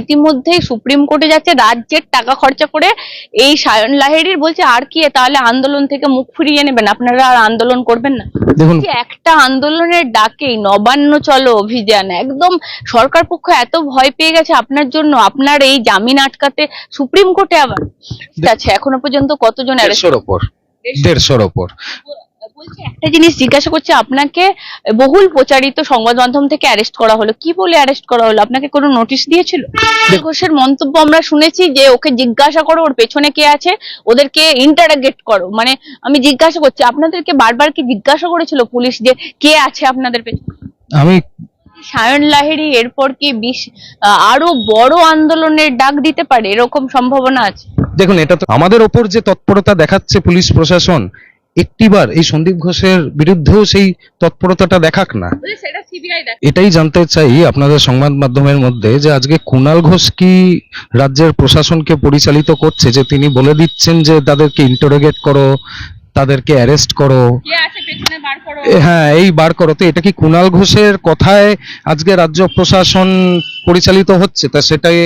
ইতিমধ্যেই সুপ্রিম কোর্টে যাচ্ছে রাজ্যের টাকা খরচা করে এই সায়ন লাহিড়ির বলছে আর কি তাহলে আন্দোলন থেকে মুখ ফিরিয়ে নেবেন আপনারা আর আন্দোলন করবেন না। দেখুন। একটা আন্দোলনের ডাকেই নবান্ন চলো অভিযান একদম সরকার পক্ষ এত ভয় পেয়ে গেছে আপনার জন্য আপনার এই জামিন আটকাতে সুপ্রিম কোর্টে আবার আচ্ছা এখনও পর্যন্ত কতজন দেড়শোর ওপর। দেড়শোর ওপর। একটা জিনিস জিজ্ঞাসা করছে আপনাকে বহুল প্রচারিত সংবাদ মাধ্যম থেকে অ্যারেস্ট করা হলো। কি বলে অ্যারেস্ট করা হলো? আপনাকে কোনো নোটিশ দিয়েছিল? ঘোষের মন্তব্য আমরা শুনেছি যে ওকে জিজ্ঞাসা করো ওর পেছনে কে আছে ওদেরকে ইন্টারাগেট করো। মানে আমি জিজ্ঞাসা করছি আপনাদেরকে বারবার কি জিজ্ঞাসা করেছিল পুলিশ যে কে আছে আপনাদের পেছনে? আমি সায়ন লাহিড়ী এরপর কি বিশ আরও বড় আন্দোলনের ডাক দিতে পারে? এরকম সম্ভাবনা আছে? দেখুন এটা তো আমাদের ওপর যে তৎপরতা দেখাচ্ছে পুলিশ প্রশাসন একটিবার এই সন্দীপ ঘোষের বিরুদ্ধেও সেই তৎপরতাটা দেখাক না। এটাই জানতে চাই আপনাদের সংবাদ মাধ্যমের মধ্যে যে আজকে কুণাল ঘোষ কি রাজ্যের প্রশাসনকে পরিচালিত করছে যে তিনি বলে দিচ্ছেন যে তাদেরকে ইন্টারোগেট করো তাদেরকে অ্যারেস্ট করো। হ্যাঁ এই বার করো। তো এটা কি কুণাল ঘোষের কথায় আজকে রাজ্য প্রশাসন পরিচালিত হচ্ছে? তা সেটাই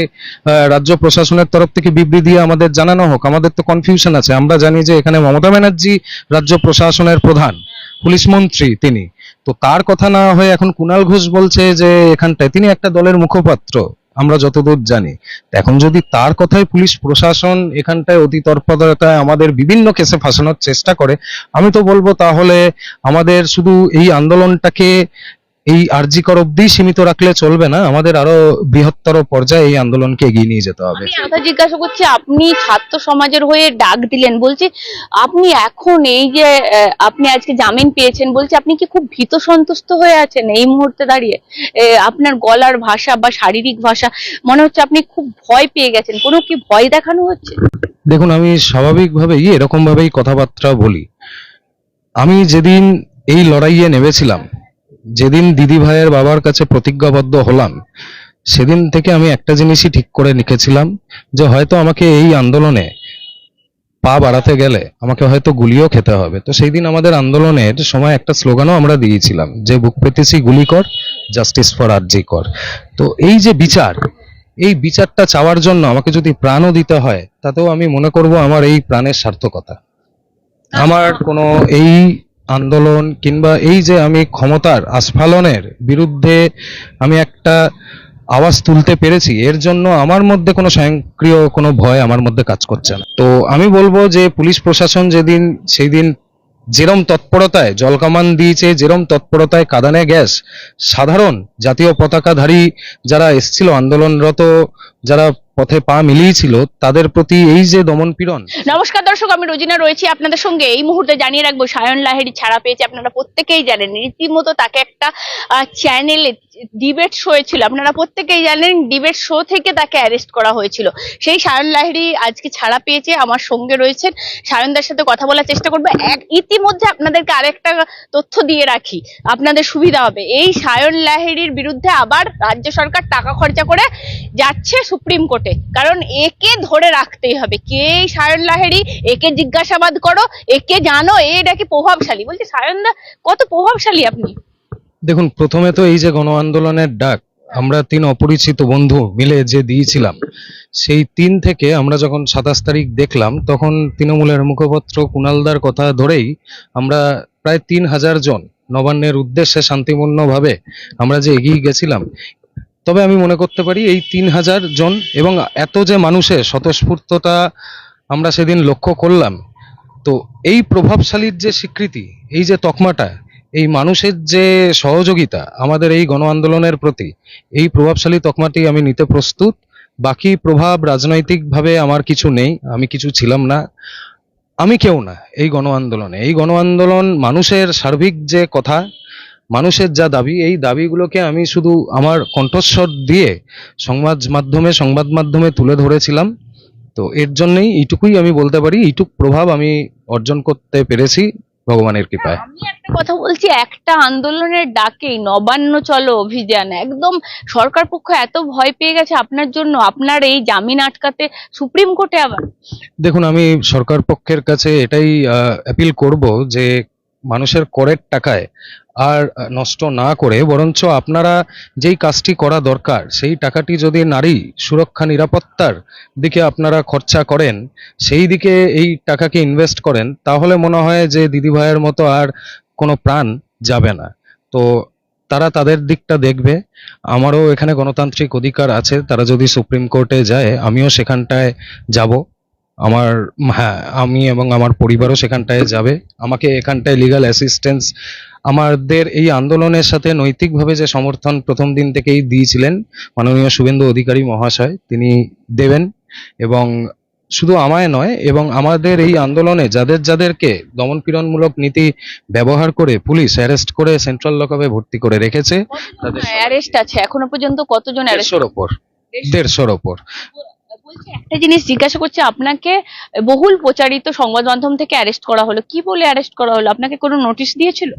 রাজ্য প্রশাসনের তরফ থেকে বিবৃতি দিয়ে আমাদের জানানো হোক। আমাদের তো কনফিউশন আছে। আমরা জানি যে এখানে মমতা ব্যানার্জি রাজ্য প্রশাসনের প্রধান পুলিশ মন্ত্রী তিনি। তো তার কথা না হয়ে এখন কুণাল ঘোষ বলছে যে এখানটায়। তিনি একটা দলের মুখপাত্র। আমরা যতদূর জানি। এখন যদি তার কথায় পুলিশ প্রশাসন এখানটায় অতি তৎপরতায় আমাদের বিভিন্ন কেসে ফাঁসানোর চেষ্টা করে, আমি তো বলব তাহলে আমাদের শুধু এই আন্দোলনটাকে এই আরজিকর অব্দি সীমিত রাখলে চলবে না। আমাদের আরও বৃহত্তর পর্যায়ে এই আন্দোলনকে এগিয়ে নিয়ে যেতে হবে। কথা জিজ্ঞাসা করছি আপনি ছাত্র সমাজের হয়ে ডাক দিলেন। বলছি আপনি এখন এই যে আপনি আজকে জামিন পেয়েছেন বলছি আপনি কি খুব ভীত সন্তুষ্ট হয়ে আছেন এই মুহূর্তে দাঁড়িয়ে? আপনার গলার ভাষা বা শারীরিক ভাষা মনে হচ্ছে আপনি খুব ভয় পেয়ে গেছেন। কোনো কি ভয় দেখানো হচ্ছে? দেখুন আমি স্বাভাবিকভাবেই এরকম ভাবেই কথাবার্তা বলি। আমি যেদিন এই লড়াইয়ে নেমেছিলাম যেদিন দিদি ভাইয়ের বাবার কাছে প্রতিজ্ঞাবদ্ধ হলাম, সেদিন থেকে আমি একটা জিনিসই ঠিক করে লিখেছিলাম যে হয়তো আমাকে এই আন্দোলনে পা বাড়াতে গেলে আমাকে হয়তো গুলিও খেতে হবে। তো সেই দিন আমাদের আন্দোলনের সময় একটা স্লোগানও আমরা দিয়েছিলাম যে, বুক পেতেছি, গুলি কর, জাস্টিস ফর আরজি কর। তো এই যে বিচার, এই বিচারটা চাওয়ার জন্য আমাকে যদি প্রাণও দিতে হয়, তাতেও আমি মনে করব আমার এই প্রাণের সার্থকতা। আমার কোনো এই আন্দোলন কিংবা এই যে আমি ক্ষমতার আস্ফালনের বিরুদ্ধে আমি একটা আওয়াজ তুলতে পেরেছি, এর জন্য আমার মধ্যে কোনো স্বয়ংক্রিয় কোনো ভয় আমার মধ্যে কাজ করছে না। তো আমি বলব যে পুলিশ প্রশাসন যেদিন সেই দিন যেরম তৎপরতায় জলকামান দিয়েছে, যেরম তৎপরতায় কাদানে গ্যাস, সাধারণ জাতীয় পতাকাধারী যারা এসছিল আন্দোলনরত, যারা পথে পা মিলিয়েছিল তাদের প্রতি এই যে দমন পীড়ন। নমস্কার দর্শক, আমি রোজিনা রয়েছি আপনাদের সঙ্গে। এই মুহূর্তে জানিয়ে রাখব, সায়ন লাহেরি ছাড়া পেয়েছে আপনারা প্রত্যেকেই জানেন। রীতিমতো তাকে একটা চ্যানেলে ডিবেট শো ছিল। আপনারা প্রত্যেকেই জানেন ডিবেট শো থেকে তাকে অ্যারেস্ট করা হয়েছিল। সেই সায়ন লাহিড়ী আজকে ছাড়া পেয়েছে, আমার সঙ্গে রয়েছেন। সায়নদার সাথে কথা বলার চেষ্টা করব। এক, ইতিমধ্যে আপনাদেরকে আরেকটা তথ্য দিয়ে রাখি, আপনাদের সুবিধা হবে। এই সায়ন লাহিড়ীর বিরুদ্ধে আবার রাজ্য সরকার টাকা খরচা করে যাচ্ছে সুপ্রিম কোর্টে। কারণ একে ধরে রাখতেই হবে। কে সায়ন লাহিড়ী? একে জিজ্ঞাসাবাদ করো, একে জানো এ প্রভাবশালী। বলছি সায়নদা কত প্রভাবশালী আপনি? দেখুন, প্রথমে তো এই যে গণ আন্দোলনের ডাক, আমরা তিন অপরিচিত বন্ধু মিলে যে দিয়েছিলাম, সেই তিন থেকে আমরা যখন সাতাশ তারিখ দেখলাম, তখন তৃণমূলের মুখপাত্র কুণালদার কথা ধরেই আমরা প্রায় তিন হাজার জন নবান্নের উদ্দেশ্যে শান্তিপূর্ণভাবে আমরা যে এগিয়ে গেছিলাম তবে আমি মনে করতে পারি এই তিন হাজার জন এবং এত যে মানুষের স্বতঃস্ফূর্ততা আমরা সেদিন লক্ষ্য করলাম, তো এই প্রভাবশালীর যে স্বীকৃতি, এই যে তকমাটা, এই মানুষের যে সহযোগিতা, আমাদের এই গণ আন্দোলনের প্রতি, এই প্রভাবশালী তকমাটি আমি নিতে প্রস্তুত। বাকি প্রভাব রাজনৈতিকভাবে আমার কিছু নেই, আমি কিছু ছিলাম না। আমি কেউ না, এই গণ আন্দোলনে। এই গণ আন্দোলন মানুষের সার্বিক যে কথা মানুষের যা দাবি এই দাবিগুলোকে আমি শুধু আমার কণ্ঠস্বর দিয়ে সংবাদ মাধ্যমে সংবাদ মাধ্যমে তুলে ধরেছিলাম। তো এর জন্যই এইটুকুই আমি বলতে পারি এইটুক প্রভাব আমি অর্জন করতে পেরেছি ভগবানের কৃপায়। আমি একটা কথা বলছি একটা আন্দোলনের ডাকেই নবান্ন চলো অভিযান। একদম সরকার পক্ষ এত ভয় পেয়ে গেছে আপনার জন্য আপনার এই জামিন আটকাতে সুপ্রিম কোর্টে আবার। দেখুন আমি সরকার পক্ষের কাছে এটাই অ্যাপিল করব যে মানুষের করের টাকায় আর নষ্ট না করে, বরঞ্চ আপনারা যেই কাজটি করা দরকার, সেই টাকাটি যদি নারী সুরক্ষা, নিরাপত্তার দিকে আপনারা খরচা করেন, সেই দিকে এই টাকাকে ইনভেস্ট করেন, তাহলে মনে হয় যে দিদিভাইয়ের মতো আর কোনো প্রাণ যাবে না। তো তারা তাদের দিকটা দেখবে। আমারও এখানে গণতান্ত্রিক অধিকার আছে, তারা যদি সুপ্রিম কোর্টে যায়, আমিও সেখানটায় যাব। আমার হ্যাঁ আমি এবং আমার পরিবারও সেখানটায় যাবে। আমাকে এখানটায় লিগ্যাল অ্যাসিস্ট্যান্স আমাদের এই আন্দোলনের সাথে নৈতিকভাবে যে সমর্থন প্রথম দিন থেকেই দিয়েছিলেন মাননীয় শুভেন্দু অধিকারী মহাশয় তিনি দেবেন এবং শুধু আমায় নয় এবং আমাদের এই আন্দোলনে যাদের যাদেরকে দমনপীড়নমূলক নীতি ব্যবহার করে পুলিশ অ্যারেস্ট করে সেন্ট্রাল লকআপে ভর্তি করে রেখেছে তাদের অ্যারেস্ট আছে। এখনও পর্যন্ত কতজন অ্যারেস্ট দেড়শোর ওপর। দেড়শোর ওপর। বলছি একটা জিনিস জিজ্ঞাসা করছি আপনাকে বহুল প্রচারিত সংবাদ মাধ্যম থেকে অ্যারেস্ট করা হলো। কি বলে অ্যারেস্ট করা হলো? আপনাকে কোনো নোটিশ দিয়েছিল?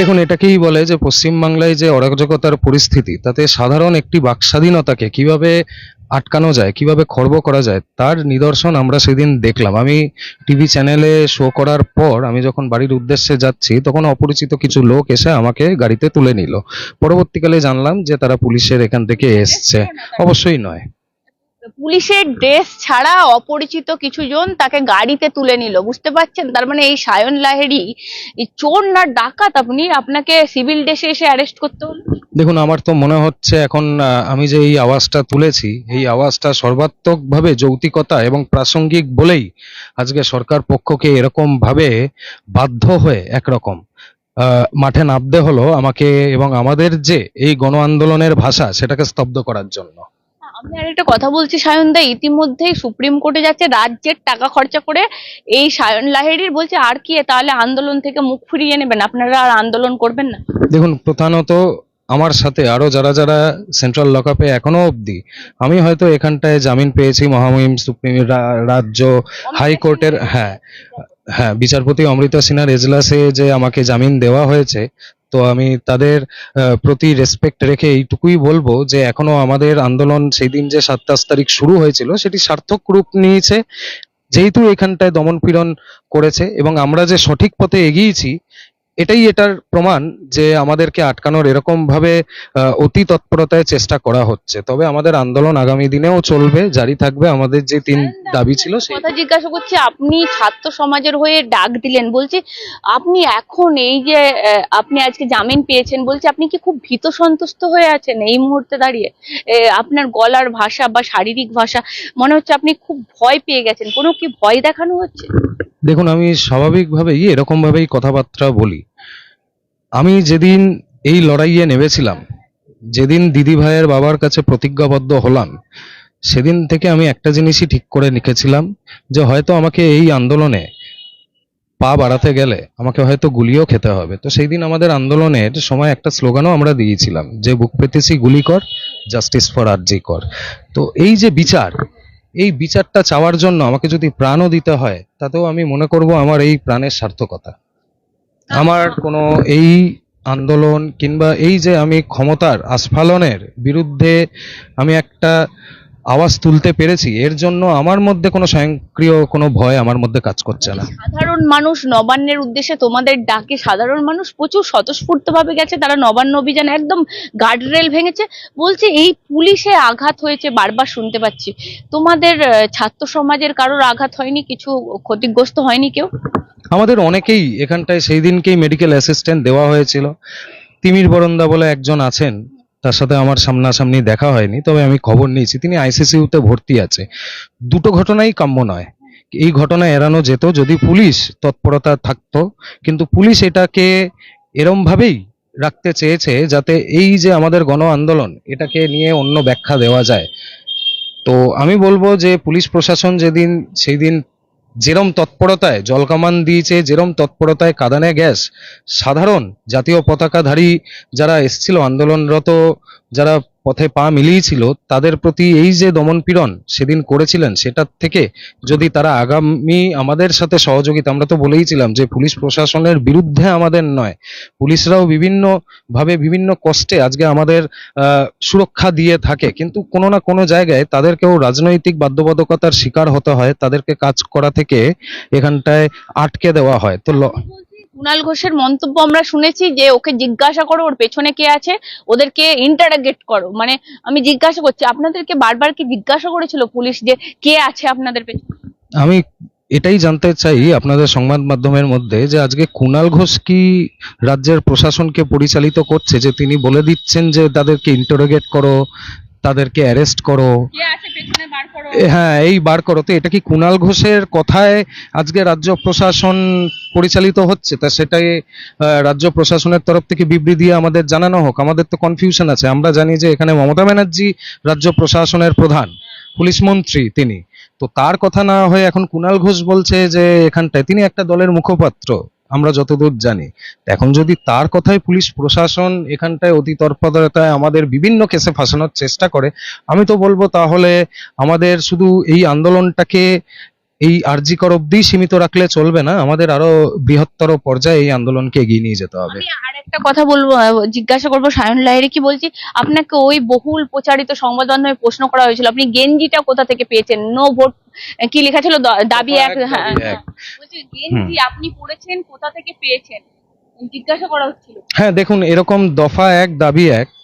দেখুন এটাকেই বলে যে পশ্চিমবাংলায় যে অরাজকতার পরিস্থিতি তাতে সাধারণ একটি বাক স্বাধীনতাকে কীভাবে আটকানো যায় কীভাবে খর্ব করা যায় তার নিদর্শন আমরা সেদিন দেখলাম। আমি টিভি চ্যানেলে শো করার পর আমি যখন বাড়ির উদ্দেশ্যে যাচ্ছি তখন অপরিচিত কিছু লোক এসে আমাকে গাড়িতে তুলে নিল। পরবর্তীকালে জানলাম যে তারা পুলিশের এখান থেকে এসছে। অবশ্যই নয়। পুলিশের ড্রেস ছাড়া অপরিচিত কিছু জন তাকে গাড়িতে তুলে নিল, বুঝতে পারছেন? তার মানে এই সায়ন লাহেরি চোর না ডাকাত আপনি? আপনাকে সিভিল ড্রেসে এসে অ্যারেস্ট করতে হলো? দেখুন, আমার তো মনে হচ্ছে এখন আমি যে এই আওয়াজটা তুলেছি, এই আওয়াজটা সর্বাত্মকভাবে যৌক্তিকতা এবং প্রাসঙ্গিক বলেই আজকে সরকার পক্ষকে এরকম ভাবে বাধ্য হয়ে একরকম মাঠে নামতে হলো আমাকে এবং আমাদের যে এই গণ আন্দোলনের ভাষা, সেটাকে স্তব্ধ করার জন্য। আমি আর একটা কথা বলছি সায়ন দা ইতিমধ্যেই সুপ্রিম কোর্টে যাচ্ছে রাজ্যের টাকা খরচা করে এই সায়ন লাহেরির বলছে আর কি তাহলে আন্দোলন থেকে মুখ ফিরিয়ে নেবেন আপনারা আর আন্দোলন করবেন না। দেখুন প্রধানত আমার সাথে আরও যারা যারা সেন্ট্রাল লকআপে এখনও অবধি আমি হয়তো এখানটায় জামিন পেয়েছি মহামহিম সুপ্রিম রাজ্য হাইকোর্টের হ্যাঁ হ্যাঁ বিচারপতি অমৃতা সিনহার এজলাসে যে আমাকে জামিন দেওয়া হয়েছে তো আমি তাদের প্রতি রেসপেক্ট রেখে এইটুকুই বলব যে এখনও আমাদের আন্দোলন সেই দিন যে সাতাশ তারিখ শুরু হয়েছিল সেটি সার্থক রূপ নিয়েছে। যেহেতু এখানটায় দমন পীড়ন করেছে এবং আমরা যে সঠিক পথে এগিয়েছি এটাই এটার প্রমাণ যে আমাদেরকে আটকানোর এরকম ভাবে অতি তৎপরতায় চেষ্টা করা হচ্ছে। তবে আমাদের আন্দোলন আগামী দিনেও চলবে জারি থাকবে। আমাদের যে তিন দাবি ছিল সেই কথা জিজ্ঞাসা করছি আপনি ছাত্র সমাজের হয়ে ডাক দিলেন। বলছি আপনি এখন এই যে আপনি আজকে জামিন পেয়েছেন বলছি আপনি কি খুব ভীত সন্তুষ্ট হয়ে আছেন এই মুহূর্তে দাঁড়িয়ে? আপনার গলার ভাষা বা শারীরিক ভাষা মনে হচ্ছে আপনি খুব ভয় পেয়ে গেছেন। কোনো কি ভয় দেখানো হচ্ছে? দেখুন, আমি স্বাভাবিকভাবেই এরকম ভাবেই কথাবার্তা বলি। আমি যেদিন এই লড়াইয়ে নেমেছিলাম, যেদিন দিদি ভাইয়ের বাবার কাছে প্রতিজ্ঞাবদ্ধ হলাম, সেদিন থেকে আমি একটা জিনিসই ঠিক করে লিখেছিলাম যে হয়তো আমাকে এই আন্দোলনে পা বাড়াতে গেলে আমাকে হয়তো গুলিও খেতে হবে। তো সেই দিন আমাদের আন্দোলনের সময় একটা স্লোগানও আমরা দিয়েছিলাম, যে বুক পেতেছি গুলি কর, জাস্টিস ফর আরজি কর। তো এই যে বিচার এই বিচারটা চাওয়ার জন্য আমাকে যদি প্রাণও দিতে হয়, তাতেও আমি মনে করব আমার এই প্রাণের সার্থকতা। আমার কোনো এই আন্দোলন কিংবা এই যে আমি ক্ষমতার আস্ফালনের বিরুদ্ধে আমি একটা আওয়াজ তুলতে পেরেছি এর জন্য আমার মধ্যে কোনো স্বয়ংক্রিয় কোনো ভয় আমার মধ্যে কাজ করছে না। সাধারণ মানুষ নবান্নের উদ্দেশ্যে তোমাদের ডাকে সাধারণ মানুষ প্রচুর স্বতঃস্ফূর্ত ভাবে গেছে তারা নবান্ন অভিযান একদম গার্ডরেল ভেঙেছে। বলছে এই পুলিশে আঘাত হয়েছে বারবার শুনতে পাচ্ছি। তোমাদের ছাত্র সমাজের কারোর আঘাত হয়নি কিছু ক্ষতিগ্রস্ত হয়নি কেউ? আমাদের অনেকেই এখানটায় সেই দিনকেই মেডিকেল অ্যাসিস্ট্যান্ট দেওয়া হয়েছিল। তিমির বরন্দা বলে একজন আছেন তার সাথে আমার সামনাসামনি দেখা হয়নি, তবে আমি খবর নিয়েছি। তিনি আইসিসিউতে ভর্তি আছে। দুটো ঘটনাই কাম্য নয়। এই ঘটনা এড়ানো যেত যদি পুলিশ তৎপরতা থাকতো, কিন্তু পুলিশ এটাকে এরম ভাবেই রাখতে চেয়েছে যাতে এই যে আমাদের গণ আন্দোলন, এটাকে নিয়ে অন্য ব্যাখ্যা দেওয়া যায়। তো আমি বলব যে পুলিশ প্রশাসন যেদিন সেই দিন যেরম তৎপরতায় জলকামান দিয়েছে যেরম তৎপরতায় কাঁদানে গ্যাস সাধারণ জাতীয় পতাকাধারী যারা এসছিল আন্দোলনরত যারা পথে পা মিলিয়েছিল, তাদের প্রতি এই যে দমন পীড়ন সেদিন করেছিলেন সেটার থেকে যদি তারা আগামী আমাদের সাথে সহযোগিতা, আমরা তো বলেইছিলাম যে পুলিশ প্রশাসনের বিরুদ্ধে আমাদের নয়, পুলিশরাও বিভিন্ন ভাবে বিভিন্ন কষ্টে আজকে আমাদের সুরক্ষা দিয়ে থাকে। কিন্তু কোনো না কোনো জায়গায় তাদেরকেও রাজনৈতিক বাধ্যবাধকতার শিকার হতে হয়, তাদেরকে কাজ করা থেকে এখানটায় আটকে দেওয়া হয়। তো কুণাল ঘোষের মন্তব্য আমরা শুনেছি যে ওকে জিজ্ঞাসা করো ওর পেছনে কে আছে, ওদেরকে ইন্টারাগেট করো। মানে আমি জিজ্ঞাসা করছি, আপনাদেরকে বারবার কি জিজ্ঞাসা করেছিল পুলিশ যে কে আছে আপনাদের পেছনে? আমি এটাই জানতে চাই আপনাদের সংবাদ মাধ্যমের মধ্যে যে আজকে কুণাল ঘোষ কি রাজ্যের প্রশাসনকে পরিচালিত করছে, যে তিনি বলে দিচ্ছেন যে তাদেরকে ইন্টারোগেট করো তাদেরকে অ্যারেস্ট করো। হ্যাঁ এই বার করো। তো এটা কি কুণাল ঘোষের কথায় আজকে রাজ্য প্রশাসন পরিচালিত হচ্ছে? তা সেটাই রাজ্য প্রশাসনের তরফ থেকে বিবৃতি দিয়ে আমাদের জানানো হোক। আমাদের তো কনফিউশন আছে। আমরা জানি যে এখানে মমতা ব্যানার্জি রাজ্য প্রশাসনের প্রধান পুলিশ মন্ত্রী তিনি। তো তার কথা না হয়ে এখন কুণাল ঘোষ বলছে যে এখানটায়। তিনি একটা দলের মুখপাত্র। আমরা যতদূর জানি। এখন যদি তার কথায় পুলিশ প্রশাসন এখানটায় অতি তৎপরতায় আমাদের বিভিন্ন কেসে ফাঁসানোর চেষ্টা করে, আমি তো বলব তাহলে আমাদের শুধু এই আন্দোলনটাকে এই আরজিকর অবধি সীমিত রাখলে চলবে না। আমাদের আরও বৃহত্তর পর্যায়ে এই আন্দোলনকে এগিয়ে নিয়ে যেতে হবে। আর একটা কথা বলব জিজ্ঞাসা করব সায়ন লাহিড়ী কি বলছি? আপনাকে ওই বহুল প্রচারিত সংবাদ মাধ্যমে প্রশ্ন করা হয়েছিল। আপনি গেঞ্জিটা কোথা থেকে পেয়েছেন? নো ভোট কি লেখা ছিল? দাবি এক দাবি হ্যাঁ। হ্যাঁ। বলছি গেঞ্জি আপনি পড়েছেন কোথা থেকে পেয়েছেন? জিজ্ঞাসা করা হচ্ছিল। হ্যাঁ দেখুন এরকম দফা এক দাবি এক। হ্যাঁ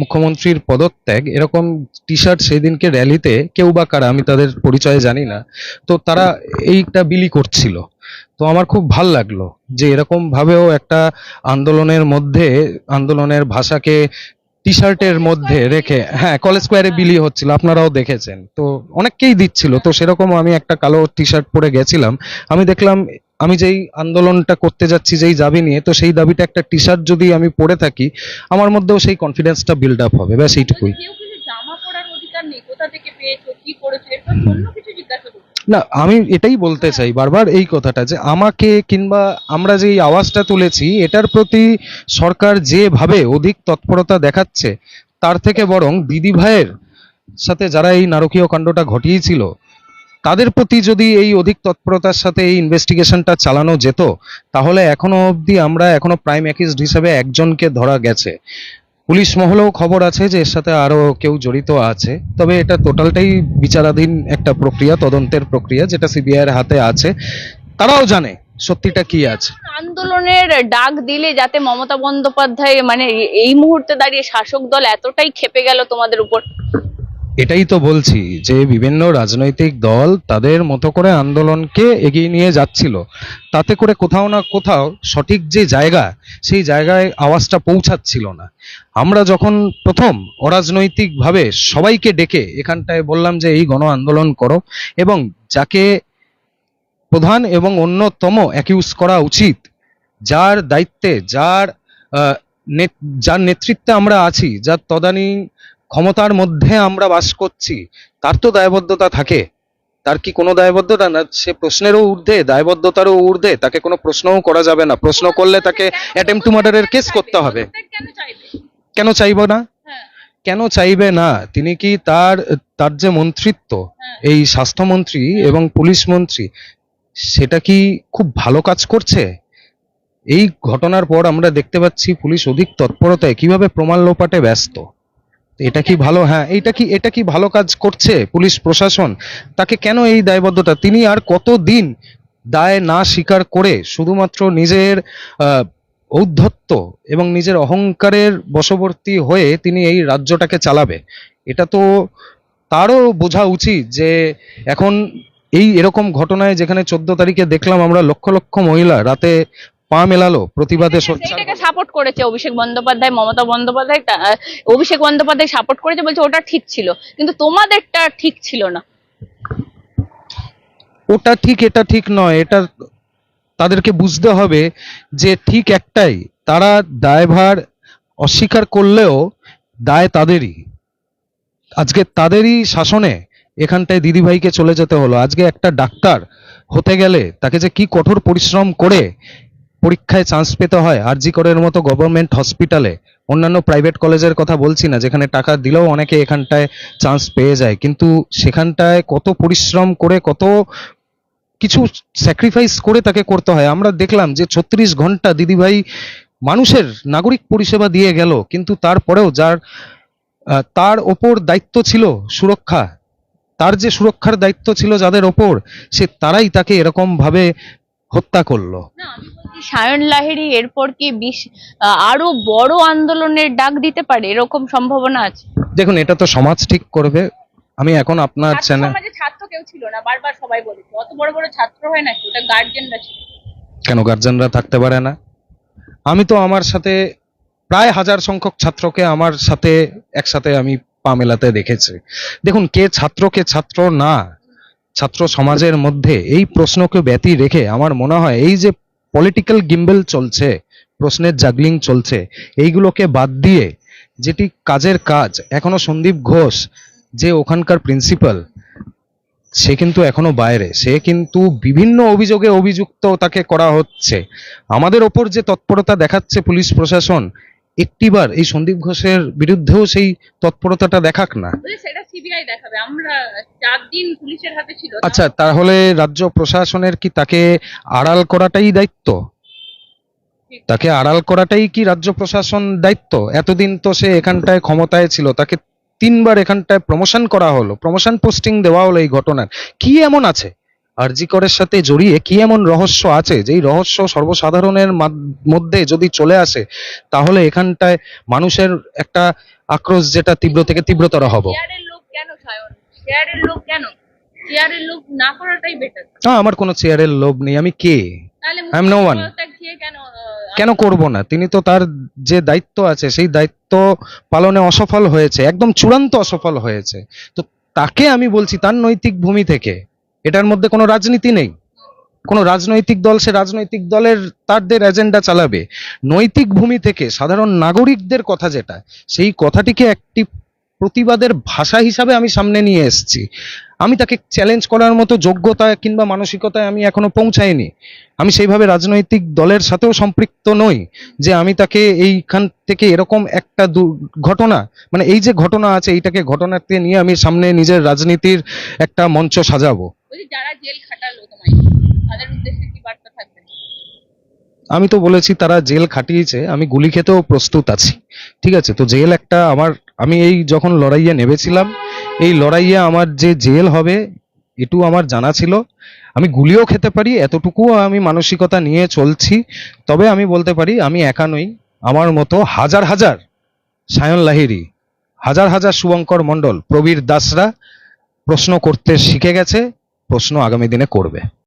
মুখ্যমন্ত্রীর পদত্যাগ এরকম টি শার্ট সেদিনকে র্যালিতে কেউ বা কারা আমি তাদের পরিচয় জানি না তো তারা এইটা বিলি করছিল। তো আমার খুব ভালো লাগল যে এরকম ভাবেও একটা আন্দোলনের মধ্যে আন্দোলনের ভাষাকে টি শার্টের মধ্যে রেখে হ্যাঁ কলেজ স্কোয়ারে বিলি হচ্ছিল আপনারাও দেখেছেন। তো অনেককেই দিচ্ছিল তো সেরকম আমি একটা কালো টি শার্ট পরে গেছিলাম। আমি দেখলাম আমি যেই আন্দোলনটা করতে যাচ্ছি যেই দাবি নিয়ে তো সেই দাবিটা একটা টি শার্ট যদি আমি পরে থাকি আমার মধ্যেও সেই কনফিডেন্সটা বিল্ড আপ হবে ব্যাস এইটুকুই। না আমি এটাই বলতে চাই বারবার এই কথাটা যে আমাকে কিংবা আমরা যে আওয়াজটা তুলেছি এটার প্রতি সরকার যেভাবে অধিক তৎপরতা দেখাচ্ছে তার থেকে বরং দিদি ভাইয়ের সাথে যারা এই নারকীয় কাণ্ডটা ঘটিয়েছিল তাদের প্রতি যদি এই অধিক তৎপরতার সাথে এই ইনভেস্টিগেশনটা চালানো যেত, তাহলে এখনও অবধি আমরা এখনও প্রাইম অ্যাকিউজড হিসেবে একজনকে ধরা গেছে। পুলিশ মহলেও খবর আছে যে এর সাথে আরও কেউ জড়িত আছে, তবে এটা টোটালটাই বিচারাধীন একটা প্রক্রিয়া, তদন্তের প্রক্রিয়া যেটা সিবিআই এর হাতে আছে। তারাও জানে সত্যিটা কি আছে। আন্দোলনের ডাক দিলে যাতে মমতা বন্দ্যোপাধ্যায় মানে এই মুহূর্তে দাঁড়িয়ে শাসক দল এতটাই খেপে গেল তোমাদের উপর। এটাই তো বলছি যে বিভিন্ন রাজনৈতিক দল তাদের মতো করে আন্দোলনকে এগিয়ে নিয়ে যাচ্ছিল। তাতে করে কোথাও না কোথাও সঠিক যে জায়গা, সেই জায়গায় আওয়াজটা পৌঁছাচ্ছিল না। আমরা যখন প্রথম অরাজনৈতিকভাবে সবাইকে ডেকে এখানটায় বললাম যে এই গণ আন্দোলন করো এবং যাকে প্রধান এবং অন্যতম অ্যাকিউজ করা উচিত, যার দায়িত্বে, যার যার নেতৃত্বে আমরা আছি, যার তদানী ক্ষমতার মধ্যে আমরা বাস করছি, তার তো দায়বদ্ধতা থাকে। তার কি কোনো দায়বদ্ধতা? না, সে প্রশ্নেরও ঊর্ধ্বে, দায়বদ্ধতারও ঊর্ধ্বে, তাকে কোনো প্রশ্নও করা যাবে না। প্রশ্ন করলে তাকে অ্যাটেম্প টু মার্ডারের কেস করতে হবে। কেন চাইব না? কেন চাইবে না? তিনি কি তার তার যে মন্ত্রিত্ব। এই স্বাস্থ্যমন্ত্রী এবং পুলিশ মন্ত্রী, সেটা কি খুব ভালো কাজ করছে? এই ঘটনার পর আমরা দেখতে পাচ্ছি পুলিশ অধিক তৎপরতায় কীভাবে প্রমাণ লোপাটে ব্যস্ত। এটা কি ভালো? হ্যাঁ এটা কি এটা কি ভালো কাজ করছে পুলিশ প্রশাসন? তাকে কেন এই দায়বদ্ধতা? তিনি আর কত দিন দায় না স্বীকার করে শুধুমাত্র নিজের ঔদ্ধত্য এবং নিজের অহংকারের বশবর্তী হয়ে তিনি এই রাজ্যটাকে চালাবে? এটা তো তারও বোঝা উচিত যে এখন এই এরকম ঘটনায় যেখানে চোদ্দ তারিখে দেখলাম আমরা লক্ষ লক্ষ মহিলা রাতে পা মেলালো প্রতিবাদে এটাকে সাপোর্ট করেছে অভিষেক বন্দ্যোপাধ্যায় মমতা বন্দ্যোপাধ্যায় অভিষেক বন্দ্যোপাধ্যায় সাপোর্ট করেছে বলছে ওটা ঠিক ছিল কিন্তু তোমাদেরটা ঠিক ছিল না। ওটা ঠিক এটা ঠিক নয় এটা তাদেরকে বুঝতে হবে যে ঠিক একটাই তারা দায়ভার অস্বীকার করলেও দায় তাদেরই। আজকে তাদেরই শাসনে এখানটায় দিদিভাইকে চলে যেতে হলো। আজকে একটা ডাক্তার হতে গেলে তাকে যে কি কঠোর পরিশ্রম করে পরীক্ষায় চান্স পেতে হয়। আর জি করের মতো গভর্নমেন্ট হসপিটালে অন্যান্য প্রাইভেট কলেজের কথা বলছি না, যেখানে টাকা দিলেও অনেকে এখানটায় চান্স পেয়ে যায়। কিন্তু সেখানটায় কত পরিশ্রম করে, কত কিছু স্যাক্রিফাইস করে তাকে করতে হয়। আমরা দেখলাম যে ছত্রিশ ঘণ্টা দিদিভাই মানুষের নাগরিক পরিষেবা দিয়ে গেল, কিন্তু তারপরেও যার তার ওপর দায়িত্ব ছিল সুরক্ষা। তার যে সুরক্ষার দায়িত্ব ছিল যাদের ওপর, সে তারাই তাকে এরকম ভাবে হত্যা করল। না সায়ন লাহিড়ী এরপর কি বিশ আরও বড় আন্দোলনের ডাক দিতে পারে? এরকম সম্ভাবনা আছে? দেখুন এটা তো সমাজ ঠিক করবে। আমি এখন আপনার চ্যানেল ছাত্র কেউ ছিল না বারবার সবাই বলেছে। অত বড় বড় ছাত্র হয় নাকি? ওটা গার্জেনরা ছিল। কেন গার্জেনরা থাকতে পারে না? আমি তো আমার সাথে প্রায় হাজার সংখ্যক ছাত্রকে আমার সাথে একসাথে আমি পা মেলাতে দেখেছি। দেখুন কে ছাত্র কে ছাত্র না ছাত্র সমাজের মধ্যে এই প্রশ্নকে ব্যতি রেখে আমার মনে হয় এই যে পলিটিক্যাল গিম্বেল চলছে, প্রশ্নের জাগলিং চলছে, এইগুলোকে বাদ দিয়ে যেটি কাজের কাজ, এখনও সন্দীপ ঘোষ যে ওখানকার প্রিন্সিপাল সে কিন্তু এখনও বাইরে, সে কিন্তু বিভিন্ন অভিযোগে অভিযুক্ত তাকে করা হচ্ছে। আমাদের ওপর যে তৎপরতা দেখাচ্ছে পুলিশ প্রশাসন একটিবার এই সন্দীপ ঘোষের বিরুদ্ধেও সেই তৎপরতাটা দেখাক না। সেটা সিবিআই দেখাবে। আমরা চার দিন পুলিশের হাতে ছিল আচ্ছা তাহলে রাজ্য প্রশাসনের কি তাকে আড়াল করাটাই দায়িত্ব? তাকে আড়াল করাটাই কি রাজ্য প্রশাসন দায়িত্ব? এতদিন তো সে এখানটায় ক্ষমতায় ছিল তাকে তিনবার এখানটায় প্রমোশন করা হলো প্রমোশন পোস্টিং দেওয়া হলো এই ঘটনার। কি এমন আছে? আরজি করের সাথে জড়িয়ে কি এমন রহস্য আছে? যেই রহস্য সর্বসাধারণের মধ্যে যদি চলে আসে তাহলে এখানটায় মানুষের একটা আক্রোশ যেটা তীব্র থেকে তীব্রতর হব। না না আমার কোনো চেয়ারের লোভ নেই। আমি কে. মুখ্যমন্ত্রী খেয়ে কেন আহ, কেন করব না? তিনি তো তার যে দায়িত্ব আছে সেই দায়িত্ব পালনে অসফল হয়েছে একদম চূড়ান্ত অসফল হয়েছে। তো তাকে আমি বলছি তার নৈতিক ভূমি থেকে। এটার মধ্যে কোনো রাজনীতি নেই। কোনো রাজনৈতিক দল, সে রাজনৈতিক দলের তাদের এজেন্ডা চালাবে। নৈতিক ভূমি থেকে সাধারণ নাগরিকদের কথা যেটা, সেই কথাটিকে একটি প্রতিবাদের ভাষা হিসাবে আমি সামনে নিয়ে এসেছি। আমি তাকে চ্যালেঞ্জ করার মতো যোগ্যতা কিংবা মানসিকতায় আমি এখনও পৌঁছাইনি। আমি সেইভাবে রাজনৈতিক দলের সাথেও সম্পৃক্ত নই যে আমি তাকে এইখান থেকে এরকম একটা ঘটনা মানে এই যে ঘটনা আছে, এইটাকে ঘটনাতে নিয়ে আমি সামনে নিজের রাজনীতির একটা মঞ্চ সাজাবো। যারা জেল খাটালো তোমায়, তাদের উদ্দেশ্যে কি বার্তা থাকবে? আমি তো বলেছি, তারা জেল খাটিয়েছে, আমি গুলি খেতেও প্রস্তুত আছি। ঠিক আছে, তো জেল একটা আমার, আমি এই যখন লড়াইয়ে নেমেছিলাম, এই লড়াইয়ে আমার যে জেল হবে, এটু আমার জানা ছিল। আমি গুলিও খেতে পারি, এতটুকুও আমি মানসিকতা নিয়ে চলছি। তবে আমি বলতে পারি, আমি একা নই, আমার মতো হাজার হাজার সায়ন লাহিড়ী, হাজার হাজার শুভঙ্কর মণ্ডল, প্রবীর দাসরা প্রশ্ন করতে শিখে গেছে। প্রশ্ন আগামী দিনে করবে।